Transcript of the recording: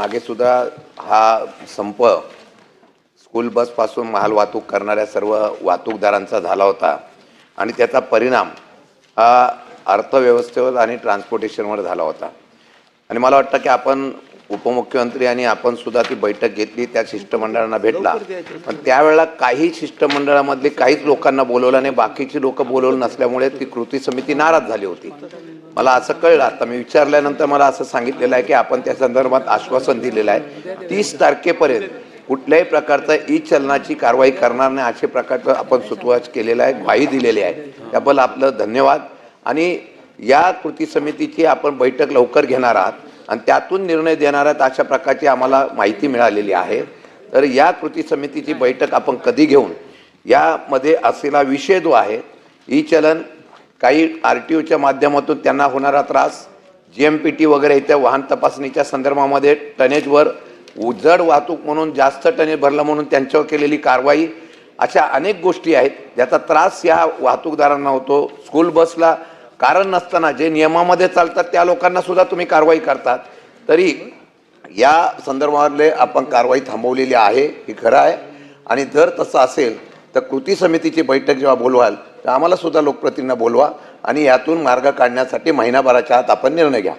मागे सुद्धा हा संप स्कूल बसपासून महाल वाहतूक करणाऱ्या सर्व वाहतूकदारांचा झाला होता. आणि त्याचा परिणाम हा अर्थव्यवस्थेवर आणि ट्रान्सपोर्टेशनवर झाला होता. आणि मला वाटतं की आपण उपमुख्यमंत्री आणि आपण सुद्धा ती बैठक घेतली त्या शिष्टमंडळांना भेटला. पण त्यावेळेला काही शिष्टमंडळामधले काहीच लोकांना बोलवलं नाही बाकीची लोक बोलवलं नसल्यामुळे ती कृती समिती नाराज झाली होती. मला असं कळलं आता मी विचारल्यानंतर मला असं सांगितलेलं आहे की आपण त्या संदर्भात आश्वासन दिलेलं आहे. तीस तारखेपर्यंत कुठल्याही प्रकारचा ई चलनाची कारवाई करणार नाही अशा प्रकारचं आपण सुतवाच केलेलं आहे ग्वाही दिलेली आहे. त्याबद्दल आपलं धन्यवाद. आणि या कृती समितीची आपण बैठक लवकर घेणार आहात. आणि त्यातून निर्णय देणार आहात अशा प्रकारची आम्हाला माहिती मिळालेली आहे. तर या कृती समितीची बैठक आपण कधी घेऊन यामध्ये असलेला विषय जो आहे ई चलन काही आर टी ओच्या माध्यमातून त्यांना होणारा त्रास जी एम पी टी वगैरे इथे वाहन तपासणीच्या संदर्भामध्ये टनेजवर उजड वाहतूक म्हणून जास्त टनेज भरलं म्हणून त्यांच्यावर केलेली कारवाई अशा अनेक गोष्टी आहेत. ज्याचा त्रास या वाहतूकदारांना होतो. स्कूल बसला कारण नसताना जे नियमामध्ये चालतात त्या लोकांना सुद्धा तुम्ही कारवाई करतात. तरी या संदर्भातले आपण कारवाई थांबवलेली आहे हे खरं आहे. आणि जर तसं असेल तर कृती समितीची बैठक जेव्हा बोलवाल तर आम्हाला सुद्धा लोकप्रतिनिधींना बोलवा आणि यातून मार्ग काढण्यासाठी महिनाभराच्या आत आपण निर्णय घ्या.